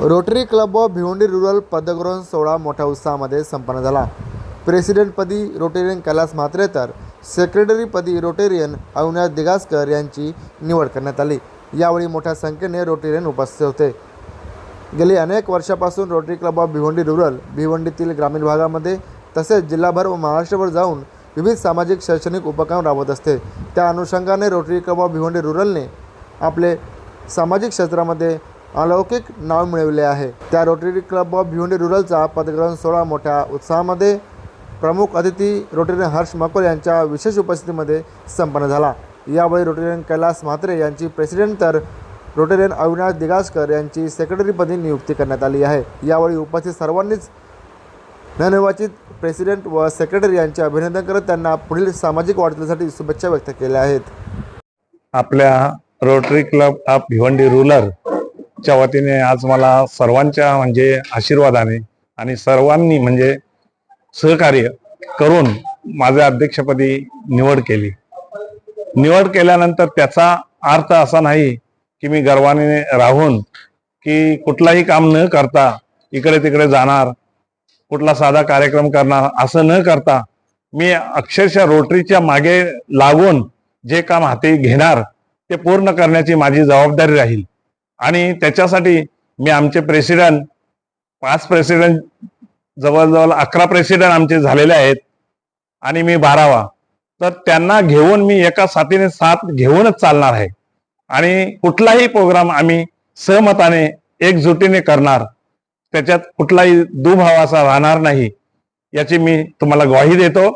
Rotary club of Bhiwandi rural पदग्रहण सोहळा मोठ्या उत्साहामध्ये संपन्न झाला. प्रेसिडेंटपदी रोटेरियन कैलास म्हात्रे तर सेक्रेटरीपदी रोटेरियन अविनाश दिगासकर यांची निवड करण्यात आली. यावेळी मोठ्या संख्येने रोटेरियन उपस्थित होते. गेली अनेक वर्षापासून Rotary club of Bhiwandi rural भिवंडीतील ग्रामीण भागामध्ये तसेच जिल्हाभर व महाराष्ट्रभर जाऊन विविध सामाजिक शैक्षणिक उपक्रम राबवत असते. त्या अनुषंगाने रोटरी क्लब ऑफ भिवंडी रुरलने आपले सामाजिक क्षेत्रामध्ये अलौकिक नाव मिळवले आहे. त्या रोटरी क्लब ऑफ भिवंडी रुरलचा पदग्रहण सोहळा मोठ्या उत्साहामध्ये प्रमुख अतिथी रोटेरियन हर्ष मकोल यांच्या विशेष उपस्थितीमध्ये संपन्न झाला. यावेळी रोटेरियन कैलास म्हात्रे यांची प्रेसिडेंट तर रोटेरियन अविनाश दिगासकर यांची सेक्रेटरीपदी नियुक्ती करण्यात आली आहे. यावेळी उपस्थित सर्वांनीच नवनिर्वाचित प्रेसिडेंट व सेक्रेटरी यांचे अभिनंदन करत त्यांना पुढील सामाजिक वाटचालीसाठी शुभेच्छा व्यक्त केल्या आहेत. आपल्या Rotary club of Bhiwandi rural ग्रुपच्या वतीने आज मला सर्वांच्या म्हणजे आशीर्वादाने आणि सर्वांनी म्हणजे सहकार्य करून माझ्या अध्यक्षपदी निवड केली. निवड केल्यानंतर त्याचा अर्थ असा नाही की मी गर्वाने राहून की कुठलाही काम न करता इकडे तिकडे जाणार कुठला साधा कार्यक्रम करणार असं न करता मी अक्षरशः रोटरीच्या मागे लागून जे काम हाती घेणार ते पूर्ण करण्याची माझी जबाबदारी राहील. आणि त्याच्यासाठी मी आमचे प्रेसिडेंट पाच प्रेसिडेंट जवळजवळ अकरा प्रेसिडेंट आमचे झालेले आहेत आणि मी बारावा. तर त्यांना घेऊन मी एका साथीने साथ घेऊनच चालणार आहे. आणि कुठलाही प्रोग्राम आम्ही सहमताने एकजुटीने करणार त्याच्यात कुठलाही दुभाव असा राहणार नाही याची मी तुम्हाला ग्वाही देतो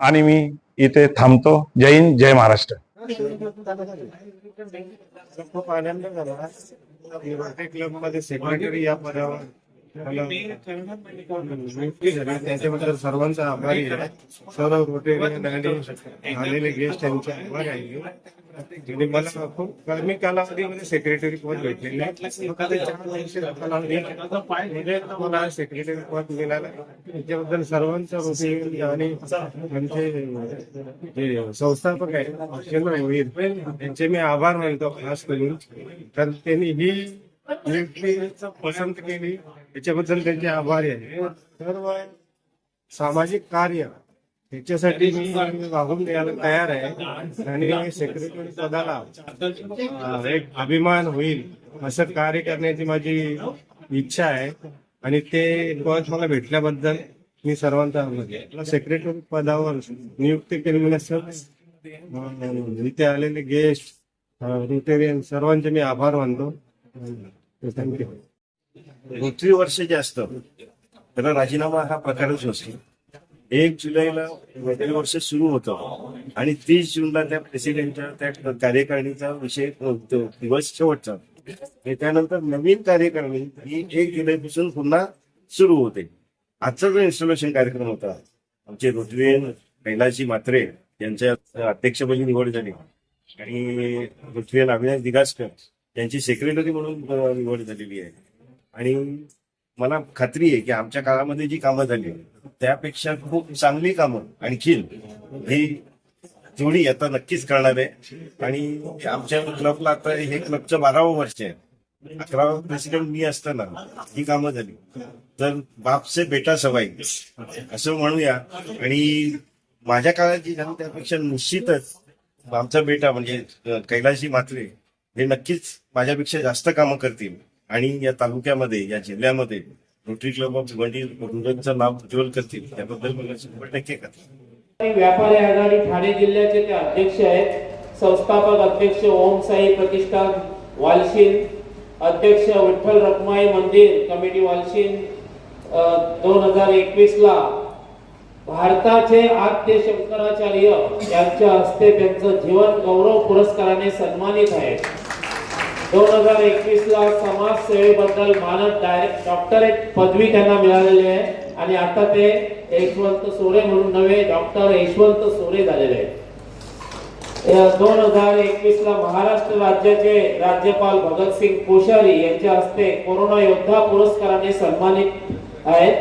आणि मी इथे थांबतो. जय हिंद जय महाराष्ट्र. खूप आनंद झाला क्लबमध्ये सेक्रेटरी या पदावर मला त्याच्याबद्दल सर्वांचा आभारी आहे सर्व रोटेरियन आणि आलेले गेस्ट यांचे आभार आहे म्हणजे मला खूप कमी कालावधीमध्ये सेक्रेटरी पद भेटलेले आहे. मला सेक्रेटरी म्हणजे पद मिळालं? त्याच्याबद्दल सर्वांचा आणि आमचे जे संस्थापक आहेत चंद्र त्यांचे मी आभार मानतो खास करून. कारण त्यांनी ही पसंत केली याच्याबद्दल त्यांचे आभारी आहे सर्व सामाजिक कार्य त्याच्यासाठी मी वागून द्यायला तयार आहे. आणि सेक्रेटरी पदाला एक अभिमान होईल असं कार्य करण्याची माझी इच्छा आहे. आणि ते पद मला भेटल्याबद्दल मी सर्वांचा आभारी सेक्रेटरी पदावर नियुक्ती केली सर्व इथे आलेले गेस्ट रोटेरियन सर्वांचे मी आभार मानतो. थँक्यू रोटरी वर्ष जे असतं त्याला राजीनामा हा प्रकारच असतो एक जुलैला वर्ष सुरू होतं. आणि तीस जूनला त्या प्रेसिडेंटच्या त्या कार्यकारिणीचा विषय दिवस शेवटचा. त्यानंतर नवीन कार्यकारिणी ही एक जुलैपासून पुन्हा सुरू होते. आजचा जो इन्स्टॉलेशन कार्यक्रम होता आमचे ऋत्वेन कैलाशी मात्रे यांच्या अध्यक्षपदी निवड झाली. आणि पृथ्वीन अविनाश दिगासकर यांची सेक्रेटरी म्हणून निवड झालेली आहे. आणि मला खात्री आहे की आमच्या काळामध्ये जी कामं झाली त्यापेक्षा खूप चांगली कामं आणखीन ही जोडी आता नक्कीच करणार आहे. आणि आमच्या क्लबला आता हे क्लबचं बारावं वर्ष आहे. अकरावं प्रेसिडेंट मी असताना ही कामं झाली. तर बापसे बेटा सवाई असं म्हणूया. आणि माझ्या काळात जी झाली त्यापेक्षा निश्चितच आमचा बेटा म्हणजे कैलाशी मात्रे हे नक्कीच माझ्यापेक्षा जास्त कामं करतील. आणि या तालुक्यामध्ये या जिल्ह्यामध्ये रोटरी क्लब ऑफ भिवंडी रुरलचं नाव उज्ज्वल करतील त्याबद्दल मला शंभर टक्के खात्री व्यापारी आघाडी ठाणे जिल्ह्याचे ते अध्यक्ष आहेत. संस्थापक अध्यक्ष ओम साई प्रतिष्ठान वालशीन अध्यक्ष विठ्ठल रखमाई मंदिर कमिटी वालशीन दोन हजार एकवीस ला भारताचे आद्य शंकराचार्य यांच्या हस्ते त्यांचं जीवन गौरव पुरस्काराने सन्मानित आहे. दोन हजार एकवीस ला समाज सेवेबद्दल मानद डायरेक्ट डॉक्टरेट पदवी त्यांना मिळालेली आहे. आणि आता ते यशवंत सोरे म्हणून नवे डॉक्टर यशवंत सोरे झालेले आहेत. दोन हजार एकवीस ला महाराष्ट्र राज्याचे राज्यपाल भगतसिंग कोश्यारी यांच्या हस्ते कोरोना योद्धा पुरस्काराने सन्मानित आहेत.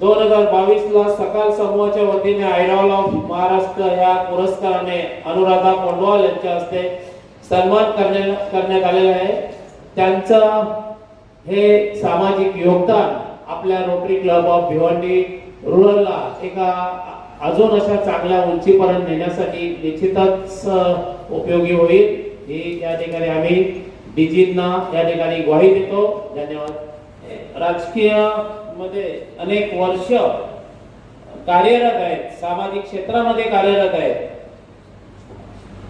दोन हजार बावीस ला सकाळ समूहाच्या वतीने आयडॉल ऑफ महाराष्ट्र या पुरस्काराने अनुराधा पोंडवाल यांच्या हस्ते सन्मान करण्या- करण्यात आलेला आहे. त्यांचं हे सामाजिक योगदान आपल्या रोटरी क्लब ऑफ भिवंडी रुरलला एका अजून अशा चांगल्या उंचीपर्यंत नेण्यासाठी निश्चितच उपयोगी होईल. ही या ठिकाणी आम्ही डीजींना या ठिकाणी ग्वाही देतो. धन्यवाद. राजकीयमध्ये अनेक वर्ष कार्यरत आहेत. सामाजिक क्षेत्रामध्ये कार्यरत आहेत.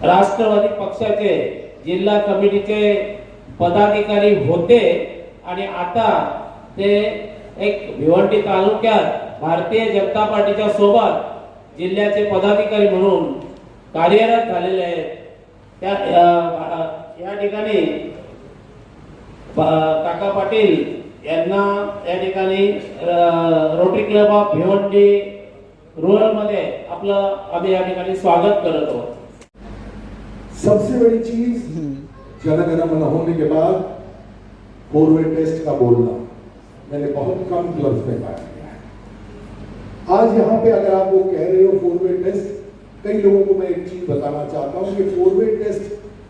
राष्ट्रवादी पक्षाचे जिल्हा कमिटीचे पदाधिकारी होते आणि आता ते एक भिवंडी तालुक्यात भारतीय जनता पार्टीच्या सोबत जिल्ह्याचे पदाधिकारी म्हणून कार्यरत झालेले आहेत. त्या या ठिकाणी काका पाटील यांना या ठिकाणी रोटरी क्लब ऑफ भिवंडी रुरलमध्ये आपलं आम्ही या ठिकाणी स्वागत करत आहोत. सबसे बड़ी चीज़ जनगण मन होने के बाद फोर वे टेस्ट का बोलना। मैंने बहुत कम क्लब्स में पाया गया है। आज यहाँ पे अगर आप वो कह रहे हो फोर वे टेस्ट कई लोगों को मैं एक चीज़ बताना चाहता हूँ कि फोर वे टेस्ट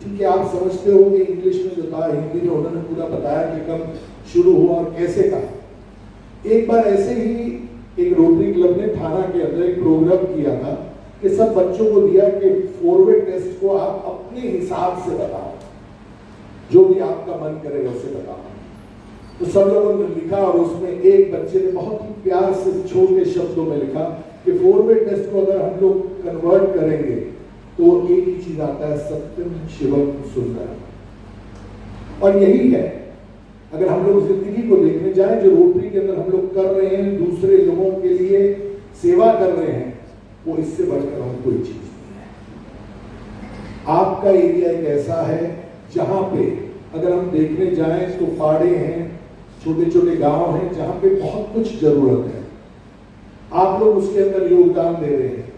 ठीक है आप समझते हो कि इंग्लिश में जो था हिंदी में उन्होंने पूरा बताया कि कब शुरू हुआ और कैसे का एक बार ऐसे ही एक रोटरी क्लब ने थाना के अंदर एक प्रोग्राम किया था। कि सब बच्चों को दिया कि फोरवे टेस्ट को आप अपने हिसाब से बताओ। जो भी आपका मन करे वैसे बताओ। तो सब लोगों ने लिखा और उसमें एक बच्चे ने बहुत ही प्यार से छोटे शब्दों में लिखा कि फोरवे टेस्ट को अगर हम लोग कन्वर्ट करेंगे तो एक ही चीज़ आता है, सत्यम शिवम सुंदर और यही है, अगर हम लोग ज़िंदगी को देखने जाए, जो रोटरी के अंदर हम लोग कर रहे हैं, दूसरे लोगों के लिए सेवा कर रहे हैं वो इससे बढ़कर हम कोई चीज़ नहीं है। आपका एरिया एक ऐसा है जहाँ पे अगर हम देखने जाए तो पाड़े हैं छोटे छोटे गाँव हैं जहाँ पे बहुत कुछ ज़रूरत है। आप लोग उसके अंदर योगदान दे रहे हैं,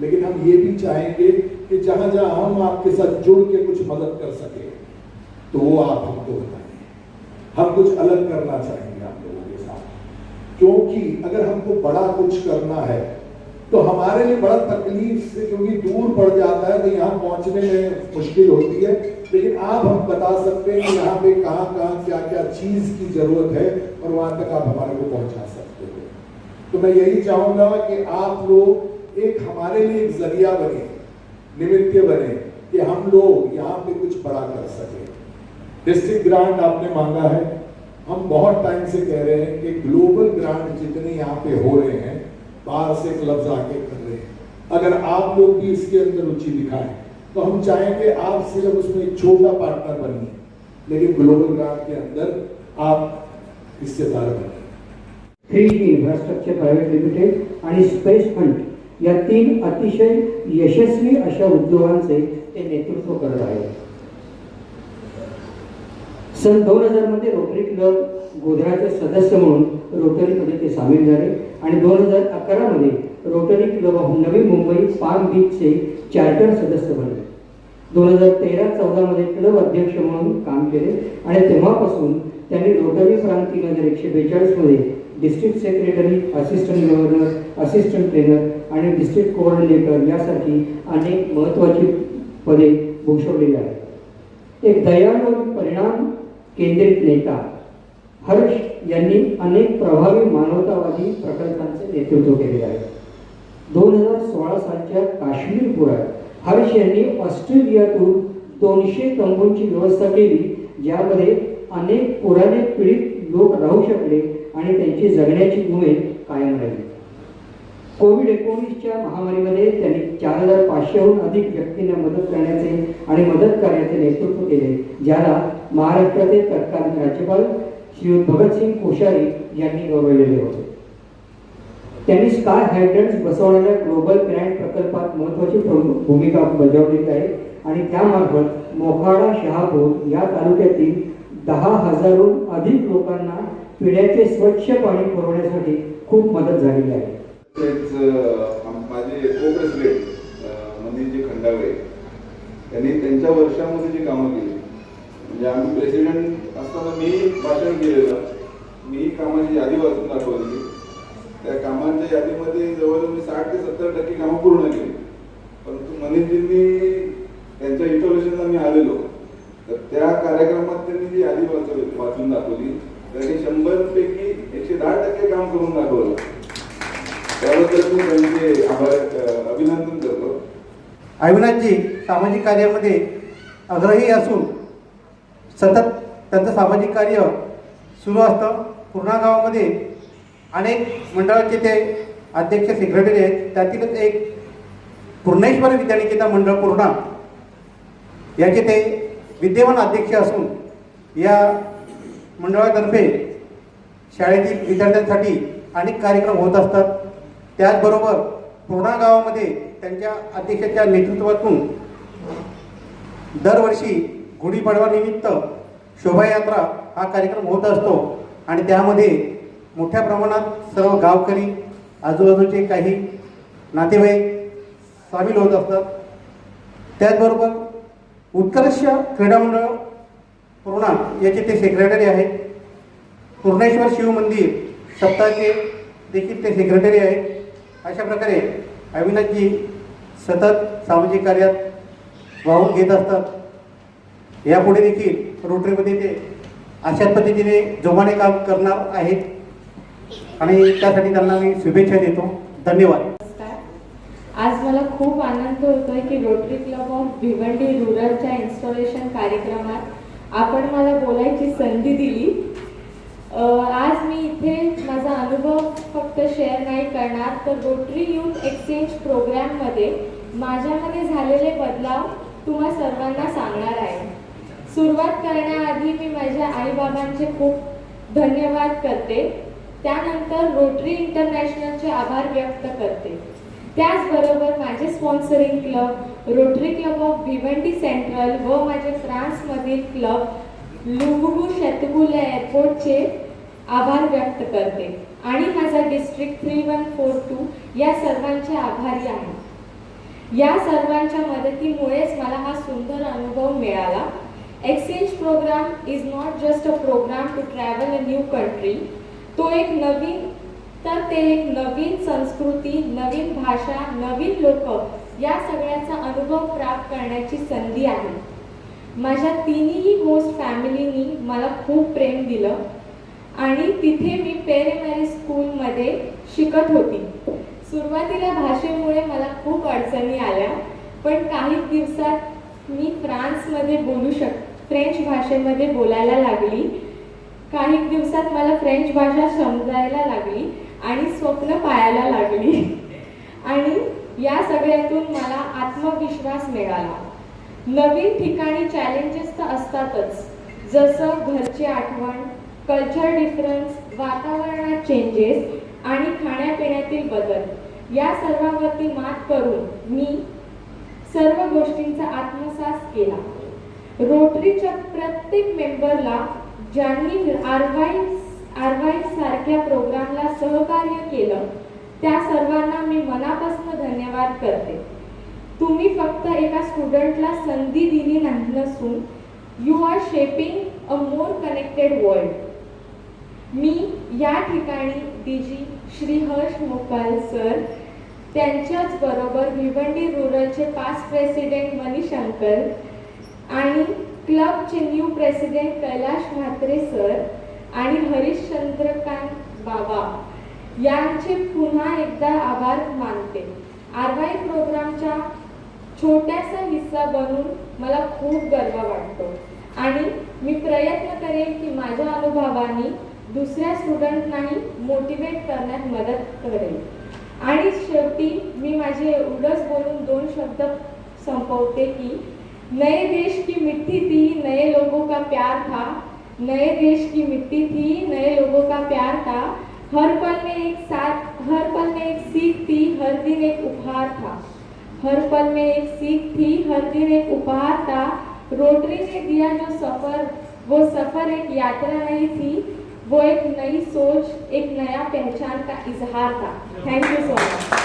लेकिन हम ये भी चाहेंगे कि जहाँ जहाँ हम आपके साथ जुड़ के कुछ मदद कर सके तो वो आप हमको बताइए। हम कुछ अलग करना चाहेंगे आप लोगों के साथ। क्योंकि अगर हमको बड़ा कुछ करना है तो हमारे लिए बड़ा तकलीफ़ से क्योंकि दूर पड़ जाता है तो यहाँ पहुँचने में मुश्किल होती है। लेकिन आप हम बता सकते हैं कि यहाँ पे कहाँ कहाँ क्या क्या चीज़ की ज़रूरत है और वहाँ तक आप हमारे को पहुँचा सकते हो। तो मैं यही चाहूँगा कि आप लोग एक हमारे लिए एक ज़रिया बने, निमित्त बने कि हम लोग यहाँ पे कुछ बड़ा कर सके। डिस्ट्रिक्ट ग्रांट आपने मांगा है। हम बहुत टाइम से कह रहे हैं कि ग्लोबल ग्रांट जितने यहाँ पे हो रहे हैं बाहर से क्लब्स आके कर रहे हैं। अगर आप लोग भी इसके अंदर रुचि दिखाएं तो हम चाहेंगे आप सिर्फ उसमें एक छोटा पार्टनर बनिए लेकिन ग्लोबल ग्रांट के अंदर आप हिस्सेदार बनिए। थ्री इन्फ्रास्ट्रक्चर प्रायव्हेट लिमिटेड आणि स्पेस फंड या तीन अतिशय यशस्वी अशा उद्योगांचे ते नेतृत्व करत आहेत. सन दोन हजारमध्ये रोटरी क्लब गोधराचे सदस्य म्हणून रोटरीमध्ये ते सामील झाले. आणि दोन हजार अकरामध्ये rotary club of Navi Mumbai palm बीचचे चार्टर सदस्य बनले. दोन हजार तेरा चौदामध्ये क्लब अध्यक्ष म्हणून काम केले आणि तेव्हापासून त्यांनी रोटरी प्रांत तीन हजार एकशे बेचाळीसमध्ये district secretary assistant governor assistant trainer आणि डिस्ट्रिक्ट कोऑर्डिनेटर यासारखी अनेक महत्त्वाची पदे भूषवलेली आहेत. एक दयाळू परिणाम केंद्रित नेता हर्ष यांनी अनेक प्रभावी मानवतावादी प्रकल्पांचे नेतृत्व केले आहे. दोन हजार सोळा सालच्या काश्मीर पुरात हर्ष यांनी ऑस्ट्रेलियातून दोनशे तंबूंची व्यवस्था केली ज्यामध्ये अनेक पुराने पीडित लोक राहू शकले आणि त्यांची जगण्याची उमेद कायम राहिली. कोविड एकोणीसच्या महामारीमध्ये त्यांनी चार हजार पाचशेहून अधिक व्यक्तींना मदत करण्याचे आणि मदत करण्याचे नेतृत्व केले ज्याला महाराष्ट्राचे तत्कालीन राज्यपाल श्री भगतसिंग कोश्यारी यांनी गौरवलेले होते. त्यांनी स्काय हायड्रंट्स बसवणाऱ्या ग्लोबल ग्रँड प्रकल्पात महत्वाची भूमिका बजावलेली आहे आणि त्यामार्फत मोखाडा शहापूर या तालुक्यातील दहा हजारहून अधिक लोकांना पिण्याचे स्वच्छ पाणी पुरवण्यासाठी खूप मदत झालेली आहे. माझे को प्रेसिडेंट मंदिरजी त्यांनी त्यांच्या वर्षामध्ये जी कामं केली म्हणजे आम्ही प्रेसिडेंट असताना मी भाषण केलेलं. मी कामाची यादी वाचून दाखवली. त्या कामांच्या यादीमध्ये जवळजवळ मी साठ ते सत्तर टक्के कामं पूर्ण केली. परंतु मनीषजींनी त्यांच्या इन्स्टॉलेशनला मी आलेलो. तर त्या कार्यक्रमात त्यांनी जी यादी वाचवली वाचून दाखवली त्यांनी शंभर पैकी एकशे दहा टक्के काम करून दाखवलं. त्याबद्दल मी त्यांचे आभार अभिनंदन करतो. अविनाशजी सामाजिक कार्यामध्ये आग्रही असून सतत त्यांचं सामाजिक कार्य सुरू असतं. पूर्णा गावामध्ये अनेक मंडळाचे ते अध्यक्ष सेक्रेटरी आहेत. त्यातीलच एक पूर्णेश्वर विद्यानिकेतन मंडळ पूर्णा. याचे ते विद्यमान अध्यक्ष असून या मंडळातर्फे शाळेतील विद्यार्थ्यांसाठी अनेक कार्यक्रम होत असतात. त्याचबरोबर पूर्णा गावामध्ये त्यांच्या अध्यक्षाच्या नेतृत्वातून दरवर्षी गुढीपाडवा निमित्त शोभायात्रा हा कार्यक्रम होत असतो. आणि त्यामध्ये मोठ्या प्रमाणात सर्व गावकरी आजूबाजूचे काही नातेवाईक सामील होत असतात. त्याचबरोबर उत्कर्ष क्रीडा मंडळ पूर्णा याचे ते सेक्रेटरी आहेत. पूर्णेश्वर शिवमंदिर सप्ताहचे देखील ते सेक्रेटरी आहेत. अशा प्रकारे अविनाशजी सतत सामाजिक कार्यात वाहून घेत असतात. यापुढे देखील रोटरीमध्ये ते अशाच पद्धतीने जोमाने काम करणार आहेत. आणि त्यासाठी त्यांना मी शुभेच्छा देतो. धन्यवाद. नमस्कार. आज मला खूप आनंद होतोय की रोटरी क्लब ऑफ भिवंडी रुरलच्या इन्स्टॉलेशन कार्यक्रमात आपण मला बोलायची संधी दिली. आज मी इथे माझा अनुभव फक्त शेअर नाही करणार तर रोटरी यूथ एक्सचेंज प्रोग्राममध्ये माझ्यामध्ये झालेले बदलाव तुम्हा सर्वांना सांगणार आहे. सुरुवात करण्याआधी मी माझ्या आईबाबांचे खूप धन्यवाद करते. त्यानंतर रोटरी इंटरनॅशनलचे आभार व्यक्त करते. त्याचबरोबर माझे sponsoring club Rotary club of Bhiwandi central व माझे फ्रान्समधील क्लब लुबुगू शतबुला एअरपोर्टचे आभार व्यक्त करते. आणि माझा district three one four two या सर्वांचे आभारी आहे. या सर्वांच्या मदतीमुळेच मला हा सुंदर अनुभव मिळाला. Exchange programme is not just a programme to travel a new country तो एक नवीन तर ते एक नवीन संस्कृती नवीन भाषा नवीन लोक या सगळ्याचा अनुभव प्राप्त करण्याची संधी आहे. माझ्या तिन्ही होस्ट फॅमिलीनी मला खूप प्रेम दिलं आणि तिथे मी पेरेमॅरी स्कूलमध्ये शिकत होती. सुरुवातीला भाषेमुळे मला खूप अडचणी आल्या पण काही दिवसात मी फ्रान्समध्ये बोलू शकते. फ्रेंच भाषेमध्ये बोलायला लागली. काही दिवसात मला फ्रेंच भाषा समजायला लागली आणि स्वप्न पाहायला लागली. आणि या सगळ्यातून मला आत्मविश्वास मिळाला. नवीन ठिकाणी चॅलेंजेस तर असतातच. जसं घरची आठवण कल्चर डिफरन्स वातावरणात चेंजेस आणि खाण्यापिण्यातील बदल. या सर्वांवरती मात करून मी सर्व गोष्टींचा आत्मसास केला. रोटरीच्या प्रत्येक मेंबरला ज्यांनी आरवाई आरवाई सारख्या प्रोग्रामला सहकार्य केलं त्या सर्वांना मी मनापासून धन्यवाद करते. तुम्ही फक्त एका स्टुडंटला संधी दिली नाही नसून you are shaping a more connected world मी या ठिकाणी D G Shri Harsh Mokal sir त्यांच्याच बरोबर भिवंडी रुरलचे पास्ट प्रेसिडेंट मनीशंकर आणि क्लबचे new president Kailash Mhatre sir आणि हरिश्चंद्रकांत बाबा यांचे पुन्हा एकदा आभार मानते. आरवाई प्रोग्रामच्या छोट्यासा हिस्सा बनून मला खूप गर्व वाटतो. आणि मी प्रयत्न करेन की माझ्या अनुभवाने दुसऱ्या स्टुडंटनाही मोटिवेट करण्यात मदत करेल आणि शेवटी मी माझे एवढंच बोलून दोन शब्द संपवते की नए देश की मिट्टी थी, नए लोगों का प्यार था। नए देश की मिट्टी थी, नए लोगों का प्यार था। हर पल में एक साथ, हर पल में एक सीख थी, हर दिन एक उपहार था। हर पल में एक सीख थी, हर दिन एक उपहार था। रोटरी ने दिया जो सफ़र, वो सफ़र एक यात्रा नहीं थी। वो एक नई सोच, एक नया पहचान का इजहार था। Thank you so much